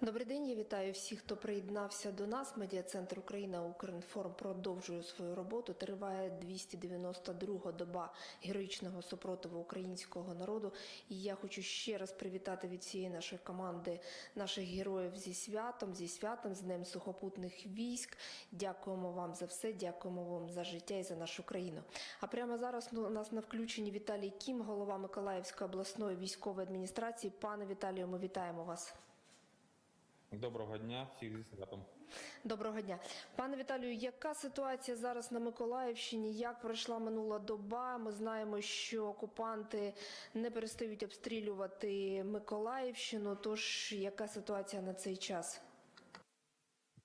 Добрий день, я вітаю всіх, хто приєднався до нас. Медіа-центр Україна Укрінформ продовжує свою роботу. Триває 292 доба героїчного супротиву українського народу. І я хочу ще раз привітати від всієї нашої команди наших героїв зі святом, зі святом, з Днем сухопутних військ. Дякуємо вам за все, дякуємо вам за життя і за нашу країну. А прямо зараз ну, у нас на включенні Віталій Кім, голова Миколаївської обласної військової адміністрації. Пане Віталію, ми вітаємо вас. Доброго дня, всіх зі святом. Доброго дня, пане Віталію. Яка ситуація зараз на Миколаївщині? Як пройшла минула доба? Ми знаємо, що окупанти не перестають обстрілювати Миколаївщину. Тож яка ситуація на цей час?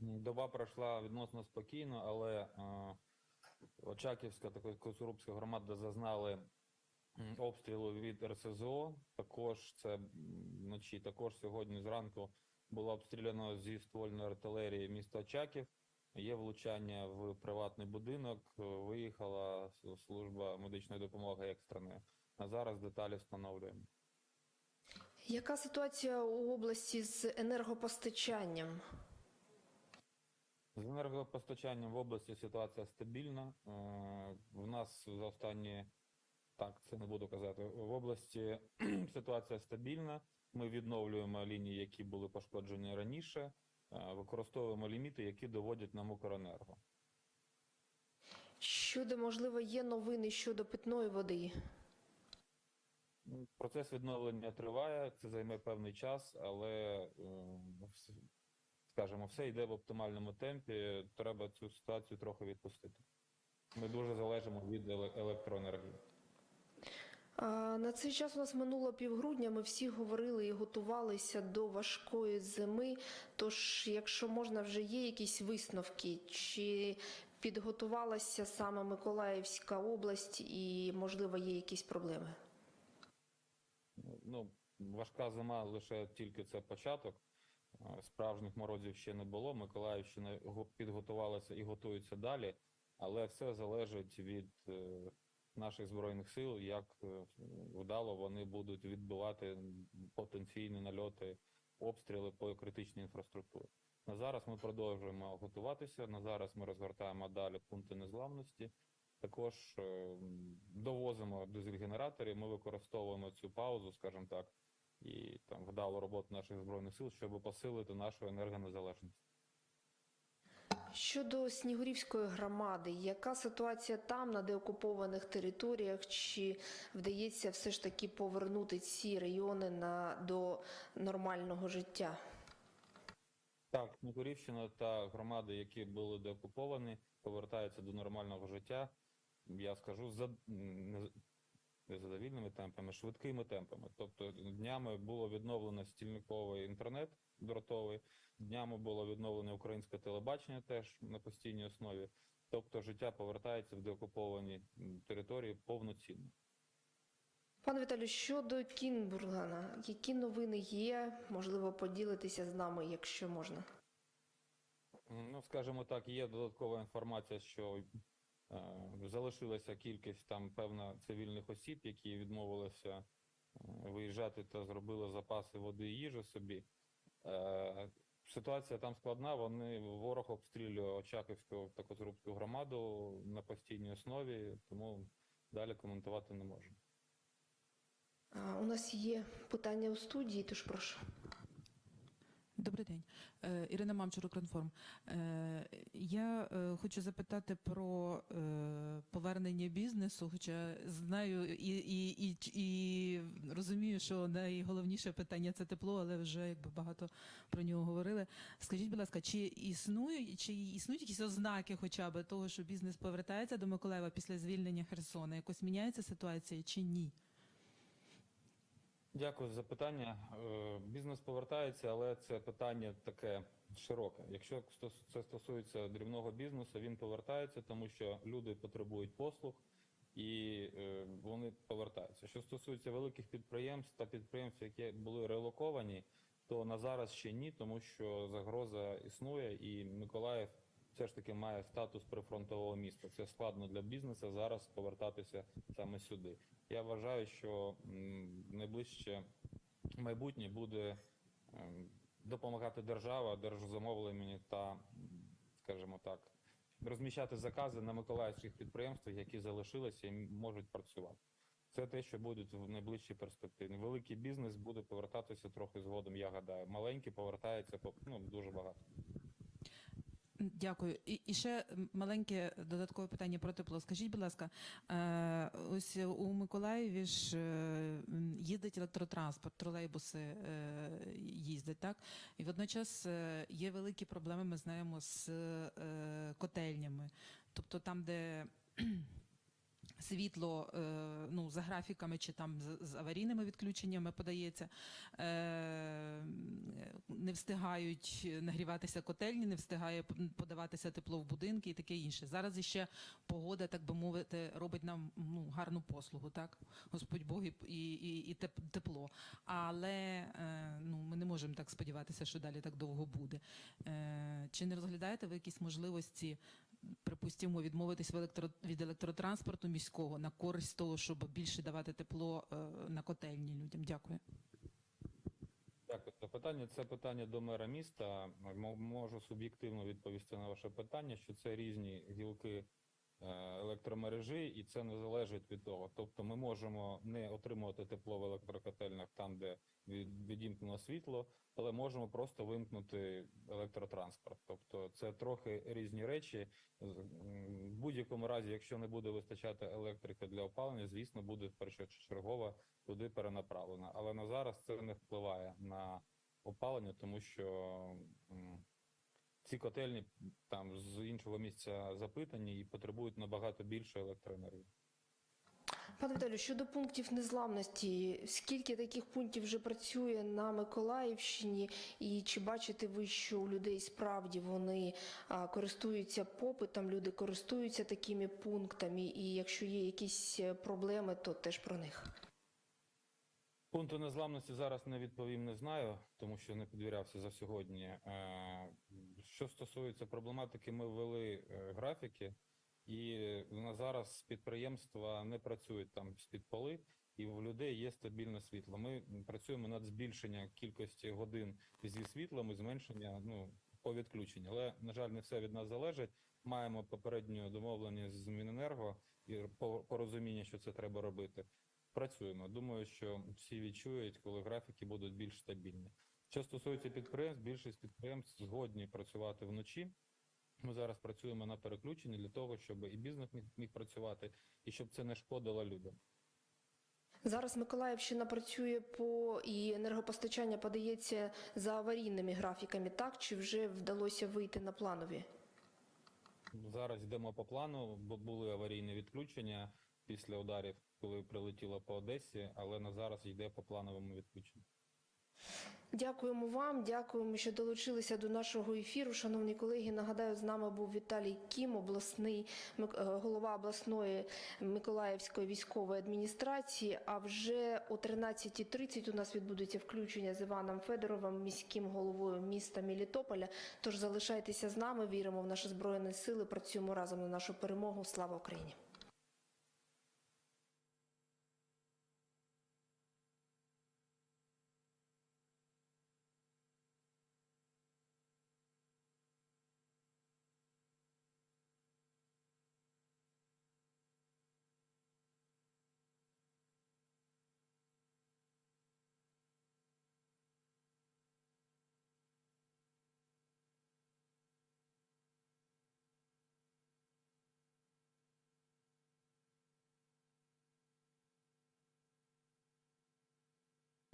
Доба пройшла відносно спокійно, але е, Очаківська та Косурубська громада зазнали обстрілу від РСЗО. Також це вночі, також сьогодні зранку було обстріляно зі ствольної артилерії місто Очаків. Є влучання в приватний будинок. Виїхала служба медичної допомоги екстреної. А зараз деталі встановлюємо. Яка ситуація у області з енергопостачанням? З енергопостачанням в області ситуація стабільна. Е, В нас за останні, так, це не буду казати, в області ситуація стабільна. Ми відновлюємо лінії, які були пошкоджені раніше, е, використовуємо ліміти, які доводять нам Укренерго. Щодо можливо є новини щодо питної води. Процес відновлення триває, це займе певний час, але, е, скажімо, все йде в оптимальному темпі. Треба цю ситуацію трохи відпустити. Ми дуже залежимо від електроенергії. На цей час у нас минуло півгрудня. Ми всі говорили і готувалися до важкої зими. Тож, якщо можна, вже є якісь висновки, чи підготувалася саме Миколаївська область, і можливо є якісь проблеми? Ну, важка зима лише тільки це початок. Справжніх морозів ще не було. Миколаївщина го- підготувалася і готується далі, але все залежить від е, наших збройних сил, як е, вдало вони будуть відбивати потенційні нальоти, обстріли по критичній інфраструктурі. На зараз ми продовжуємо готуватися. На зараз ми розгортаємо далі пункти незламності. Також е, довозимо дизель-генераторів, ми використовуємо цю паузу, скажімо так, і там вдалу роботу наших збройних сил, щоб посилити нашу енергонезалежність. Щодо Снігурівської громади, яка ситуація там на деокупованих територіях? Чи вдається все ж таки повернути ці райони на до нормального життя? Так, Снігурівщина та громади, які були деокуповані, повертаються до нормального життя. Я скажу за задовільними темпами, швидкими темпами. Тобто днями було відновлено стільниковий інтернет дротовий, днями було відновлене українське телебачення теж на постійній основі. Тобто життя повертається в деокуповані території повноцінно. Пане Віталію, щодо Кінбургана, які новини є? Можливо, поділитися з нами, якщо можна. Ну, скажімо так, є додаткова інформація, що залишилася кількість там певна цивільних осіб, які відмовилися е, виїжджати та зробили запаси води і їжі собі. Е, ситуація там складна. Вони ворог обстрілює Очаківську та Козрубську громаду на постійній основі, тому далі коментувати не можу. У нас є питання у студії, тож прошу. Добрий день, Е, Ірина Мамчур, Укрінформ. Е, Я е, хочу запитати про повернення бізнесу, хоча знаю і, і, і, і розумію, що найголовніше питання це тепло, але вже якби багато про нього говорили. Скажіть, будь ласка, чи існують, чи існують якісь ознаки, хоча б того, що бізнес повертається до Миколаєва після звільнення Херсона? Якось міняється ситуація чи ні? Дякую за запитання. Е, Бізнес повертається, але це питання таке широке. Якщо це стосується дрібного бізнесу, він повертається, тому що люди потребують послуг і е, вони повертаються. Що стосується великих підприємств та підприємств, які були релоковані, то на зараз ще ні, тому що загроза існує, і Миколаїв все ж таки має статус прифронтового міста. Це складно для бізнесу зараз повертатися саме сюди. Я вважаю, що найближче майбутнє буде ем, допомагати держава, держзамовлення та, скажімо так, розміщати закази на миколаївських підприємствах, які залишилися і можуть працювати. Це те, що буде в найближчій перспективі. Великий бізнес буде повертатися трохи згодом, я гадаю. Маленький повертається по- ну, дуже багато. Дякую. І, і ще маленьке додаткове питання про тепло. Скажіть, будь ласка, е, ось у Миколаєві ж е, їздить електротранспорт, тролейбуси е, їздять, так? І водночас є великі проблеми, ми знаємо, з котельнями. Тобто там, де світло е, ну, за графіками чи там з, аварійними відключеннями подається, е, не встигають нагріватися котельні, не встигає подаватися тепло в будинки і таке інше. Зараз іще погода, так би мовити, робить нам ну, гарну послугу, так? Господь Бог і, і, і, і теп- тепло. Але е, ну, ми не можемо так сподіватися, що далі так довго буде. Чи не розглядаєте ви якісь можливості припустимо, відмовитись електро, від електротранспорту міського на користь того, щоб більше давати тепло е, на котельні людям. Дякую. Дякую за питання. Це питання до мера міста. Можу суб'єктивно відповісти на ваше питання, що це різні гілки електромережі, і це не залежить від того. Тобто, ми можемо не отримувати тепло в електрокотельнях там, де від- відімкнено світло, але можемо просто вимкнути електротранспорт. Тобто, це трохи різні речі. В будь-якому разі, якщо не буде вистачати електрики для опалення, звісно, буде першочергово туди перенаправлена. Але на зараз це не впливає на опалення, тому що ці котельні там з іншого місця запитані і потребують набагато більше електроенергії. Пане Віталію, щодо пунктів незламності, скільки таких пунктів вже працює на Миколаївщині, і чи бачите ви, що у людей справді вони користуються попитом, люди користуються такими пунктами, і якщо є якісь е, проблеми, то теж про них? Пункту незламності зараз не відповім, не знаю, тому що не підвірявся за сьогодні. Е, Що стосується проблематики, ми ввели е, графіки, і на зараз підприємства не працюють там з-під поли, і в людей є стабільне світло. Ми працюємо над збільшенням кількості годин зі світлом і зменшення ну, по відключенню. Але, на жаль, не все від нас залежить. Маємо попередню домовленість з Міненерго і порозуміння, що це треба робити. Працюємо. Думаю, що всі відчують, коли графіки будуть більш стабільні. Що стосується підприємств, більшість підприємств згодні працювати вночі. Ми зараз працюємо на переключенні для того, щоб і бізнес міг, міг працювати, і щоб це не шкодило людям. Зараз Миколаївщина працює по і енергопостачання подається за аварійними графіками, так чи вже вдалося вийти на планові? Зараз йдемо по плану, бо були аварійні відключення після ударів, коли прилетіло по Одесі, але на зараз йде по плановому відключенню. Дякуємо вам, дякуємо, що долучилися до нашого ефіру. Шановні колеги, нагадаю, з нами був Віталій Кім, обласний е, голова обласної Миколаївської військової адміністрації. А вже о 13.30 у нас відбудеться включення з Іваном Федоровим, міським головою міста Мелітополя. Тож залишайтеся з нами, віримо в наші збройні сили, працюємо разом на нашу перемогу. Слава Україні!